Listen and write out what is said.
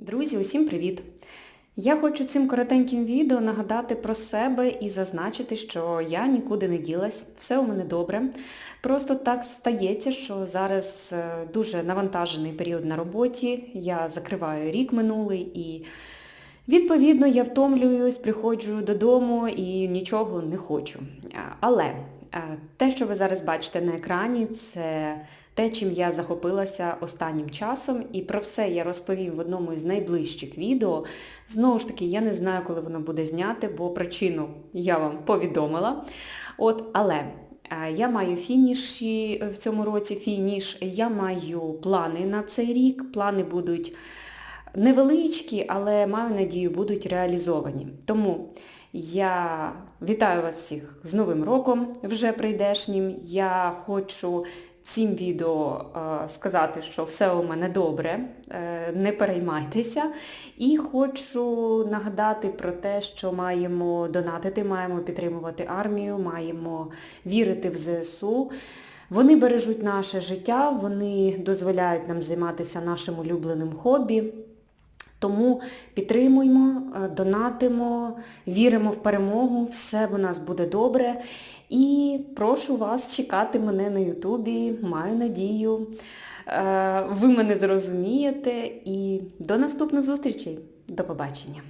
Друзі, усім привіт! Я хочу цим коротеньким відео нагадати про себе і зазначити, що я нікуди не ділась, все у мене добре. Просто так стається, що зараз е, дуже навантажений період на роботі, я закриваю рік минулий і відповідно я втомлююсь, приходжу додому і нічого не хочу. Але е, те, що ви зараз бачите на екрані, це те, чим я захопилася останнім часом, і про все я розповім в одному із найближчих відео. Знову ж таки, я не знаю, коли воно буде зняте, бо причину я вам повідомила. От, але е, я маю фініші в цьому році, фініш, я маю плани на цей рік. Плани будуть невеличкі, але маю надію, будуть реалізовані. Тому я вітаю вас всіх з Новим роком вже прийдешнім. Я хочу цим відео е, сказати, що все у мене добре, е, не переймайтеся. І хочу нагадати про те, що маємо донатити, маємо підтримувати армію, маємо вірити в ЗСУ. Вони бережуть наше життя, вони дозволяють нам займатися нашим улюбленим хобі. Тому підтримуємо, е, донатимо, віримо в перемогу, все у нас буде добре. І прошу вас чекати мене на Ютубі, маю надію. е, Ви мене зрозумієте і до наступних зустрічей. До побачення.